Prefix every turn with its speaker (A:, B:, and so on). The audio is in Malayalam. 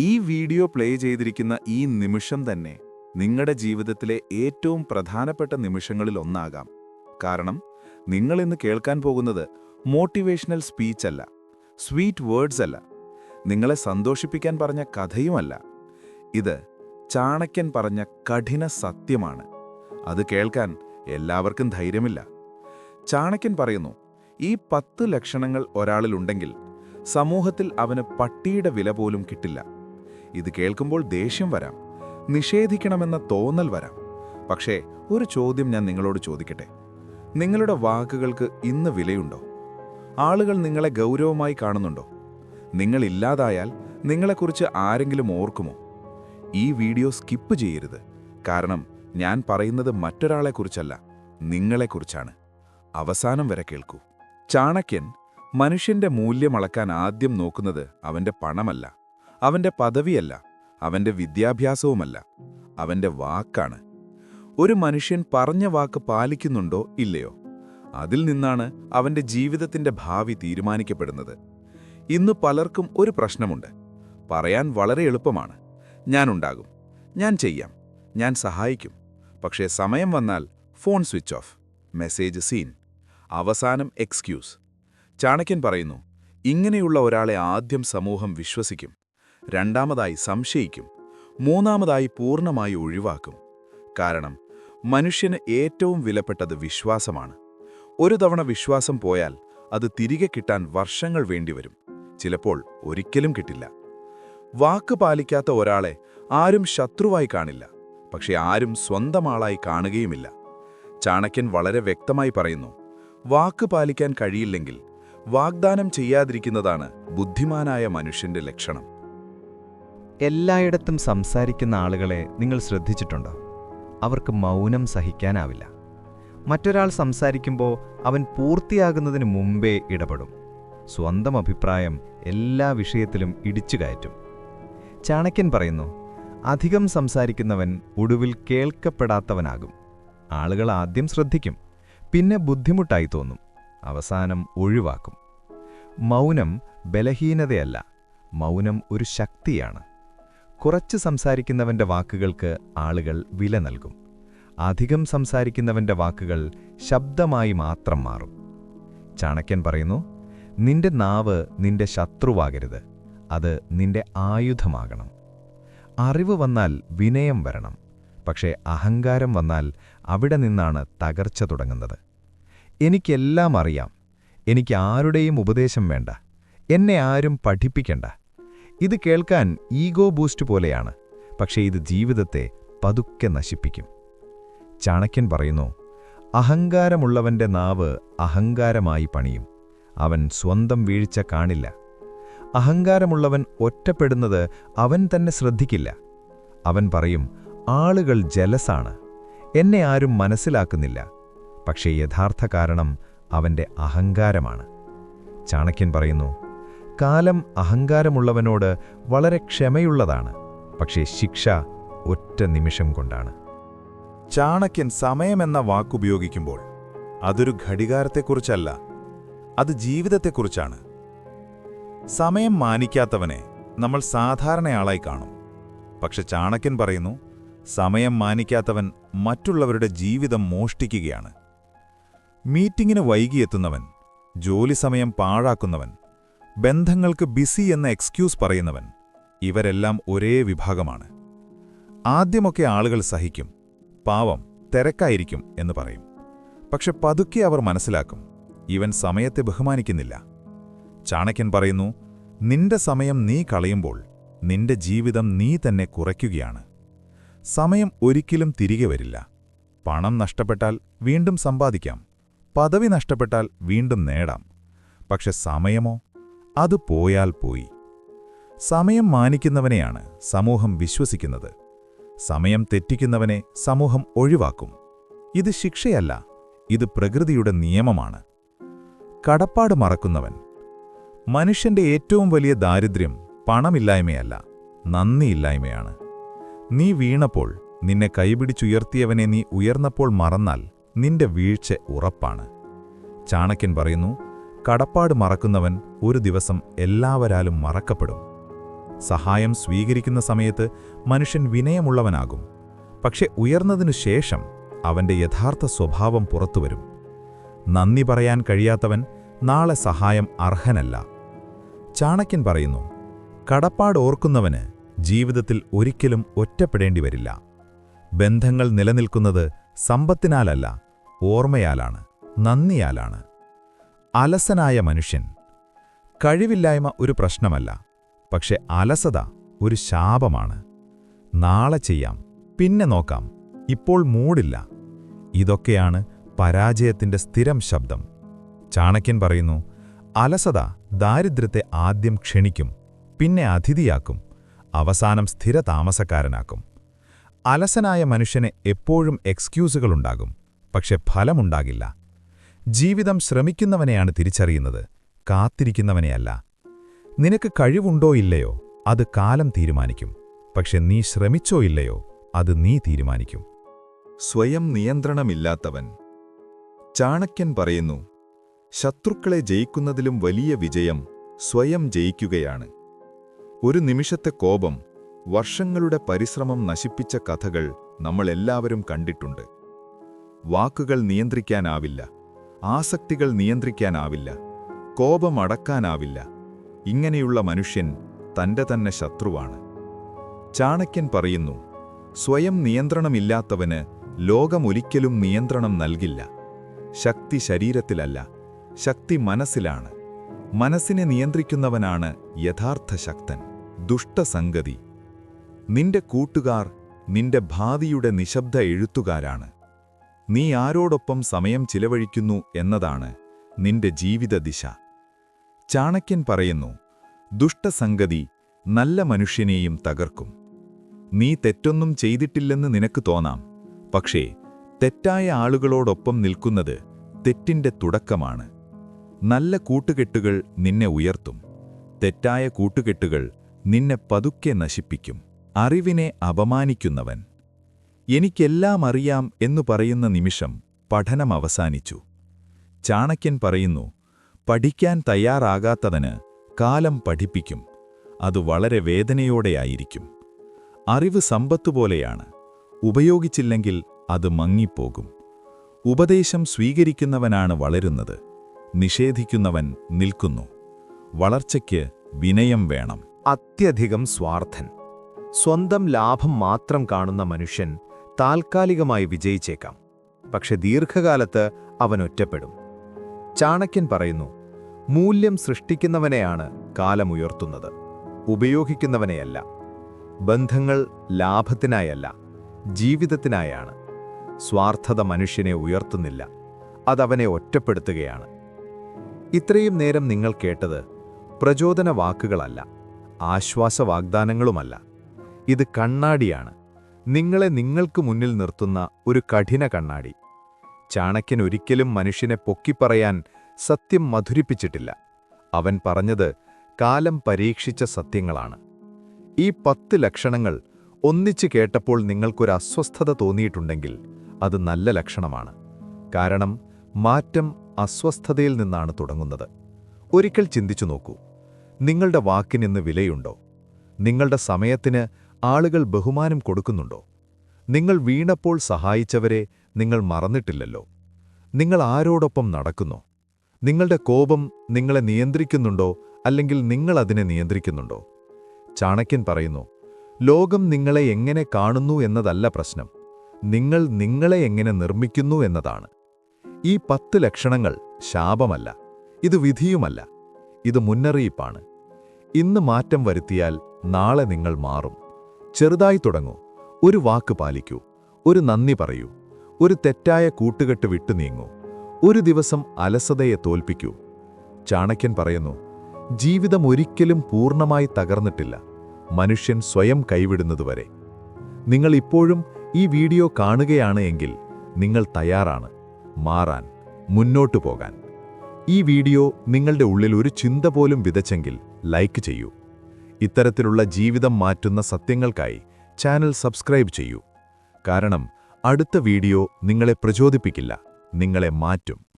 A: ഈ വീഡിയോ പ്ലേ ചെയ്തിരിക്കുന്ന ഈ നിമിഷം തന്നെ നിങ്ങളുടെ ജീവിതത്തിലെ ഏറ്റവും പ്രധാനപ്പെട്ട നിമിഷങ്ങളിൽ ഒന്നാകാം. കാരണം നിങ്ങൾ ഇന്ന് കേൾക്കാൻ പോകുന്നത് മോട്ടിവേഷണൽ സ്പീച്ച് അല്ല സ്വീറ്റ് വേർഡ്സ് അല്ല നിങ്ങളെ സന്തോഷിപ്പിക്കാൻ പറഞ്ഞ കഥയുമല്ല. ഇത് ചാണക്യൻ പറഞ്ഞ കഠിന സത്യമാണ്. അത് കേൾക്കാൻ എല്ലാവർക്കും ധൈര്യമില്ല. ചാണക്യൻ പറയുന്നു ഈ പത്ത് ലക്ഷണങ്ങൾ ഒരാളിലുണ്ടെങ്കിൽ സമൂഹത്തിൽ അവന് പട്ടിയുടെ വില പോലും കിട്ടില്ല. ഇത് കേൾക്കുമ്പോൾ ദേഷ്യം വരാം. നിഷേധിക്കണമെന്ന തോന്നൽ വരാം. പക്ഷേ ഒരു ചോദ്യം ഞാൻ നിങ്ങളോട് ചോദിക്കട്ടെ? നിങ്ങളുടെ വാക്കുകൾക്ക് ഇന്ന് വിലയുണ്ടോ? ആളുകൾ നിങ്ങളെ ഗൗരവമായി കാണുന്നുണ്ടോ? നിങ്ങളില്ലാതായാൽ നിങ്ങളെക്കുറിച്ച് ആരെങ്കിലും ഓർക്കുമോ? ഈ വീഡിയോ സ്കിപ്പ് ചെയ്യരുത്. കാരണം ഞാൻ പറയുന്നത് മറ്റൊരാളെക്കുറിച്ചല്ല നിങ്ങളെക്കുറിച്ചാണ്. അവസാനം വരെ കേൾക്കൂ. ചാണക്യൻ മനുഷ്യന്റെ മൂല്യം അളക്കാൻ ആദ്യം നോക്കുന്നത് അവന്റെ പണമല്ല. അവന്റെ പദവിയല്ല അവന്റെ വിദ്യാഭ്യാസവുമല്ല അവന്റെ വാക്കാണ്. ഒരു മനുഷ്യൻ പറഞ്ഞ വാക്ക് പാലിക്കുന്നുണ്ടോ ഇല്ലയോ? അതിൽ നിന്നാണ് അവന്റെ ജീവിതത്തിന്റെ ഭാവി തീരുമാനിക്കപ്പെടുന്നത്. ഇന്ന് പലർക്കും ഒരു പ്രശ്നമുണ്ട്. പറയാൻ വളരെ എളുപ്പമാണ്. ഞാനുണ്ടാകും ഞാൻ ചെയ്യാം. ഞാൻ സഹായിക്കും. പക്ഷേ സമയം വന്നാൽ phone switch off. Message seen. അവസാനം എക്സ്ക്യൂസ്. ചാണക്യൻ പറയുന്നു ഇങ്ങനെയുള്ള ഒരാളെ ആദ്യം സമൂഹം വിശ്വസിക്കും. രണ്ടാമതായി സംശയിക്കും. മൂന്നാമതായി പൂർണമായി ഒഴിവാക്കും. കാരണം മനുഷ്യന് ഏറ്റവും വിലപ്പെട്ടത് വിശ്വാസമാണ്. ഒരു തവണ വിശ്വാസം പോയാൽ അത് തിരികെ കിട്ടാൻ വർഷങ്ങൾ വേണ്ടിവരും. ചിലപ്പോൾ ഒരിക്കലും കിട്ടില്ല. വാക്ക് പാലിക്കാത്ത ഒരാളെ ആരും ശത്രുവായി കാണില്ല. പക്ഷെ ആരും സ്വന്തം ആളായി കാണുകയുമില്ല. ചാണക്യൻ വളരെ വ്യക്തമായി പറയുന്നു വാക്ക് പാലിക്കാൻ കഴിയില്ലെങ്കിൽ വാഗ്ദാനം ചെയ്യാതിരിക്കുന്നതാണ് ബുദ്ധിമാനായ മനുഷ്യന്റെ ലക്ഷണം.
B: എല്ലായിടത്തും സംസാരിക്കുന്ന ആളുകളെ നിങ്ങൾ ശ്രദ്ധിച്ചിട്ടുണ്ടോ? അവർക്ക് മൗനം സഹിക്കാനാവില്ല. മറ്റൊരാൾ സംസാരിക്കുമ്പോൾ അവൻ പൂർത്തിയാകുന്നതിന് മുമ്പേ ഇടപെടും. സ്വന്തം അഭിപ്രായം എല്ലാ വിഷയത്തിലും ഇടിച്ചു കയറ്റും. ചാണക്യൻ പറയുന്നു അധികം സംസാരിക്കുന്നവൻ ഒടുവിൽ കേൾക്കപ്പെടാത്തവനാകും. ആളുകൾ ആദ്യം ശ്രദ്ധിക്കും പിന്നെ ബുദ്ധിമുട്ടായി തോന്നും അവസാനം ഒഴിവാക്കും. മൗനം ബലഹീനതയല്ല മൗനം ഒരു ശക്തിയാണ്. കുറച്ച് സംസാരിക്കുന്നവന്റെ വാക്കുകൾക്ക് ആളുകൾ വില നൽകും. അധികം സംസാരിക്കുന്നവന്റെ വാക്കുകൾ ശബ്ദമായി മാത്രം മാറും. ചാണക്യൻ പറയുന്നു നിന്റെ നാവ് നിന്റെ ശത്രുവാകരുത്. അത് നിന്റെ ആയുധമാകണം. അറിവ് വന്നാൽ വിനയം വരണം. പക്ഷേ അഹങ്കാരം വന്നാൽ അവിടെ നിന്നാണ് തകർച്ച തുടങ്ങുന്നത്. എനിക്കെല്ലാം അറിയാം. എനിക്ക് ആരുടെയും ഉപദേശം വേണ്ട. എന്നെ ആരും പഠിപ്പിക്കണ്ട. ഇത് കേൾക്കാൻ ഈഗോ ബൂസ്റ്റ് പോലെയാണ് പക്ഷേ ഇത് ജീവിതത്തെ പതുക്കെ നശിപ്പിക്കും. ചാണക്യൻ പറയുന്നു അഹങ്കാരമുള്ളവന്റെ നാവ് അഹങ്കാരമായി പണിയും. അവൻ സ്വന്തം വീഴ്ച കാണില്ല. അഹങ്കാരമുള്ളവൻ ഒറ്റപ്പെടുന്നത് അവൻ തന്നെ ശ്രദ്ധിക്കില്ല. അവൻ പറയും ആളുകൾ ജലസാണ്. എന്നെ ആരും മനസ്സിലാക്കുന്നില്ല. പക്ഷേ യഥാർത്ഥ കാരണം അവന്റെ അഹങ്കാരമാണ്. ചാണക്യൻ പറയുന്നു കാലം അഹങ്കാരമുള്ളവനോട് വളരെ ക്ഷമയുള്ളതാണ്. പക്ഷേ ശിക്ഷ ഒറ്റ നിമിഷം കൊണ്ടാണ്.
A: ചാണക്യൻ സമയമെന്ന വാക്കുപയോഗിക്കുമ്പോൾ അതൊരു ഘടികാരത്തെക്കുറിച്ചല്ല അത് ജീവിതത്തെക്കുറിച്ചാണ്. സമയം മാനിക്കാത്തവനെ നമ്മൾ സാധാരണയാളായി കാണും. പക്ഷെ ചാണക്യൻ പറയുന്നു സമയം മാനിക്കാത്തവൻ മറ്റുള്ളവരുടെ ജീവിതം മോഷ്ടിക്കുകയാണ്. മീറ്റിങ്ങിന് വൈകിയെത്തുന്നവൻ ജോലി സമയം പാഴാക്കുന്നവൻ ബന്ധങ്ങൾക്ക് ബിസി എന്ന എക്സ്ക്യൂസ് പറയുന്നവൻ. ഇവരെല്ലാം ഒരേ വിഭാഗമാണ്. ആദ്യമൊക്കെ ആളുകൾ സഹിക്കും. പാവം തിരക്കായിരിക്കും എന്ന് പറയും. പക്ഷെ പതുക്കെ അവർ മനസ്സിലാക്കും. ഇവൻ സമയത്തെ ബഹുമാനിക്കുന്നില്ല. ചാണക്യൻ പറയുന്നു നിന്റെ സമയം നീ കളയുമ്പോൾ നിന്റെ ജീവിതം നീ തന്നെ കുറയ്ക്കുകയാണ്. സമയം ഒരിക്കലും തിരികെ വരില്ല. പണം നഷ്ടപ്പെട്ടാൽ വീണ്ടും സമ്പാദിക്കാം. പദവി നഷ്ടപ്പെട്ടാൽ വീണ്ടും നേടാം. പക്ഷെ സമയമോ അത് പോയാൽ പോയി. സമയം മാനിക്കുന്നവനെയാണ് സമൂഹം വിശ്വസിക്കുന്നത്. സമയം തെറ്റിക്കുന്നവനെ സമൂഹം ഒഴിവാക്കും. ഇത് ശിക്ഷയല്ല ഇത് പ്രകൃതിയുടെ നിയമമാണ്. കടപ്പാട് മറക്കുന്നവൻ. മനുഷ്യന്റെ ഏറ്റവും വലിയ ദാരിദ്ര്യം പണമില്ലായ്മയല്ല നന്ദിയില്ലായ്മയാണ്. നീ വീണപ്പോൾ നിന്നെ കൈപിടിച്ചുയർത്തിയവനെ നീ ഉയർന്നപ്പോൾ മറന്നാൽ നിന്റെ വീഴ്ച ഉറപ്പാണ്. ചാണക്യൻ പറയുന്നു കടപ്പാട് മറക്കുന്നവൻ ഒരു ദിവസം എല്ലാവരാലും മറക്കപ്പെടും.
C: സഹായം സ്വീകരിക്കുന്ന സമയത്ത് മനുഷ്യൻ വിനയമുള്ളവനാകും. പക്ഷെ ഉയർന്നതിനു ശേഷം അവന്റെ യഥാർത്ഥ സ്വഭാവം പുറത്തുവരും. നന്ദി പറയാൻ കഴിയാത്തവൻ നാളെ സഹായം അർഹനല്ല. ചാണക്യൻ പറയുന്നു കടപ്പാട് ഓർക്കുന്നവന് ജീവിതത്തിൽ ഒരിക്കലും ഒറ്റപ്പെടേണ്ടി വരില്ല. ബന്ധങ്ങൾ നിലനിൽക്കുന്നത് സമ്പത്തിനാലല്ല ഓർമ്മയാലാണ് നന്ദിയാലാണ്. അലസനായ മനുഷ്യൻ. കഴിവില്ലായ്മ ഒരു പ്രശ്നമല്ല. പക്ഷെ അലസത ഒരു ശാപമാണ്. നാളെ ചെയ്യാം പിന്നെ നോക്കാം. ഇപ്പോൾ മൂടില്ല. ഇതൊക്കെയാണ് പരാജയത്തിന്റെ സ്ഥിരം ശബ്ദം. ചാണക്യൻ പറയുന്നു അലസത ദാരിദ്ര്യത്തെ ആദ്യം ക്ഷണിക്കും പിന്നെ അതിഥിയാക്കും അവസാനം സ്ഥിര താമസക്കാരനാക്കും. അലസനായ മനുഷ്യന് എപ്പോഴും എക്സ്ക്യൂസുകളുണ്ടാകും പക്ഷെ ഫലമുണ്ടാകില്ല. ജീവിതം ശ്രമിക്കുന്നവനെയാണ് തിരിച്ചറിയുന്നത്. കാത്തിരിക്കുന്നവനെയല്ല. നിനക്ക് കഴിവുണ്ടോ ഇല്ലയോ? അത് കാലം തീരുമാനിക്കും. പക്ഷെ നീ ശ്രമിച്ചോ ഇല്ലയോ? അത് നീ തീരുമാനിക്കും.
A: സ്വയം നിയന്ത്രണമില്ലാത്തവൻ. ചാണക്യൻ പറയുന്നു ശത്രുക്കളെ ജയിക്കുന്നതിലും വലിയ വിജയം സ്വയം ജയിക്കുകയാണ്. ഒരു നിമിഷത്തെ കോപം വർഷങ്ങളുടെ പരിശ്രമം നശിപ്പിച്ച കഥകൾ നമ്മളെല്ലാവരും കണ്ടിട്ടുണ്ട്. വാക്കുകൾ നിയന്ത്രിക്കാനാവില്ല. ആസക്തികൾ നിയന്ത്രിക്കാനാവില്ല കോപമടക്കാനാവില്ല. ഇങ്ങനെയുള്ള മനുഷ്യൻ തന്റെ തന്നെ ശത്രുവാണ്. ചാണക്യൻ പറയുന്നു സ്വയം നിയന്ത്രണമില്ലാത്തവന് ലോകമൊരിക്കലും നിയന്ത്രണം നൽകില്ല. ശക്തി ശരീരത്തിലല്ല ശക്തി മനസ്സിലാണ്. മനസ്സിനെ നിയന്ത്രിക്കുന്നവനാണ് യഥാർത്ഥ ശക്തൻ. ദുഷ്ടസംഗതി. നിന്റെ കൂട്ടുകാർ നിന്റെ ഭാവിയുടെ നിശബ്ദ എഴുത്തുകാരാണ്. നീ ആരോടൊപ്പം സമയം ചിലവഴിക്കുന്നു എന്നതാണ് നിന്റെ ജീവിത ദിശ. ചാണക്യൻ പറയുന്നു ദുഷ്ടസംഗതി നല്ല മനുഷ്യനെയും തകർക്കും. നീ തെറ്റൊന്നും ചെയ്തിട്ടില്ലെന്ന് നിനക്ക് തോന്നാം. പക്ഷേ തെറ്റായ ആളുകളോടൊപ്പം നിൽക്കുന്നത് തെറ്റിന്റെ തുടക്കമാണ്. നല്ല കൂട്ടുകെട്ടുകൾ നിന്നെ ഉയർത്തും. തെറ്റായ കൂട്ടുകെട്ടുകൾ നിന്നെ പതുക്കെ നശിപ്പിക്കും. അറിവിനെ അപമാനിക്കുന്നവൻ. എനിക്കെല്ലാം അറിയാം എന്നു പറയുന്ന നിമിഷം പഠനം അവസാനിച്ചു. ചാണക്യൻ പറയുന്നു പഠിക്കാൻ തയ്യാറാകാത്തതിന് കാലം പഠിപ്പിക്കും. അത് വളരെ വേദനയോടെയായിരിക്കും. അറിവ് സമ്പത്തുപോലെയാണ് ഉപയോഗിച്ചില്ലെങ്കിൽ അത് മങ്ങിപ്പോകും. ഉപദേശം സ്വീകരിക്കുന്നവനാണ് വളരുന്നത്. നിഷേധിക്കുന്നവൻ നിൽക്കുന്നു. വളർച്ചയ്ക്ക് വിനയം വേണം.
B: അത്യധികം സ്വാർത്ഥൻ. സ്വന്തം ലാഭം മാത്രം കാണുന്ന മനുഷ്യൻ താൽക്കാലികമായി വിജയിച്ചേക്കാം. പക്ഷെ ദീർഘകാലത്ത് അവൻ ഒറ്റപ്പെടും. ചാണക്യൻ പറയുന്നു മൂല്യം സൃഷ്ടിക്കുന്നവനെയാണ് കാലമുയർത്തുന്നത്. ഉപയോഗിക്കുന്നവനെയല്ല. ബന്ധങ്ങൾ ലാഭത്തിനായല്ല. ജീവിതത്തിനായാണ്. സ്വാർത്ഥത മനുഷ്യനെ ഉയർത്തുന്നില്ല. അതവനെ ഒറ്റപ്പെടുത്തുകയാണ്. ഇത്രയും നേരം നിങ്ങൾ കേട്ടത് പ്രചോദന വാക്കുകളല്ല ആശ്വാസവാഗ്ദാനങ്ങളുമല്ല. ഇത് കണ്ണാടിയാണ്. നിങ്ങളെ നിങ്ങൾക്ക് മുന്നിൽ നിർത്തുന്ന ഒരു കഠിന കണ്ണാടി. ചാണക്യൻ ഒരിക്കലും മനുഷ്യനെ പൊക്കിപ്പറയാൻ സത്യം മധുരിപ്പിച്ചിട്ടില്ല. അവൻ പറഞ്ഞത് കാലം പരീക്ഷിച്ച സത്യങ്ങളാണ്. ഈ പത്ത് ലക്ഷണങ്ങൾ ഒന്നിച്ചു കേട്ടപ്പോൾ നിങ്ങൾക്കൊരു അസ്വസ്ഥത തോന്നിയിട്ടുണ്ടെങ്കിൽ അത് നല്ല ലക്ഷണമാണ്. കാരണം മാറ്റം അസ്വസ്ഥതയിൽ നിന്നാണ് തുടങ്ങുന്നത്. ഒരിക്കൽ ചിന്തിച്ചു നോക്കൂ. നിങ്ങളുടെ വാക്കിനിന്ന് വിലയുണ്ടോ? നിങ്ങളുടെ സമയത്തിന് ആളുകൾ ബഹുമാനം കൊടുക്കുന്നുണ്ടോ? നിങ്ങൾ വീണപ്പോൾ സഹായിച്ചവരെ നിങ്ങൾ മറന്നിട്ടില്ലല്ലോ. നിങ്ങൾ ആരോടൊപ്പം നടക്കുന്നു? നിങ്ങളുടെ കോപം നിങ്ങളെ നിയന്ത്രിക്കുന്നുണ്ടോ അല്ലെങ്കിൽ നിങ്ങൾ അതിനെ നിയന്ത്രിക്കുന്നുണ്ടോ? ചാണക്യൻ പറയുന്നു ലോകം നിങ്ങളെ എങ്ങനെ കാണുന്നു എന്നതല്ല പ്രശ്നം. നിങ്ങൾ നിങ്ങളെ എങ്ങനെ നിർമ്മിക്കുന്നു എന്നതാണ്. ഈ പത്ത് ലക്ഷണങ്ങൾ ശാപമല്ല ഇത് വിധിയുമല്ല ഇത് മുന്നറിയിപ്പാണ്. ഇന്ന് മാറ്റം വരുത്തിയാൽ നാളെ നിങ്ങൾ മാറും. ചെറുതായി തുടങ്ങൂ. ഒരു വാക്ക് പാലിക്കൂ. ഒരു നന്ദി പറയൂ. ഒരു തെറ്റായ കൂട്ടുകെട്ട് വിട്ടു നീങ്ങൂ. ഒരു ദിവസം അലസതയെ തോൽപ്പിക്കൂ. ചാണക്യൻ പറയുന്നു ജീവിതം ഒരിക്കലും പൂർണമായി തകർന്നിട്ടില്ല. മനുഷ്യൻ സ്വയം കൈവിടുന്നതുവരെ. നിങ്ങൾ ഇപ്പോഴും ഈ വീഡിയോ കാണുകയാണ് എങ്കിൽ നിങ്ങൾ തയ്യാറാണ്. മാറാൻ മുന്നോട്ടു പോകാൻ. ഈ വീഡിയോ നിങ്ങളുടെ ഉള്ളിൽ ഒരു ചിന്ത പോലും വിതച്ചെങ്കിൽ ലൈക്ക് ചെയ്യൂ. ഇത്തരത്തിലുള്ള ജീവിതം മാറ്റുന്ന സത്യങ്ങൾക്കായി ചാനൽ സബ്സ്ക്രൈബ് ചെയ്യൂ. കാരണം അടുത്ത വീഡിയോ നിങ്ങളെ പ്രചോദിപ്പിക്കില്ല. നിങ്ങളെ മാറ്റും.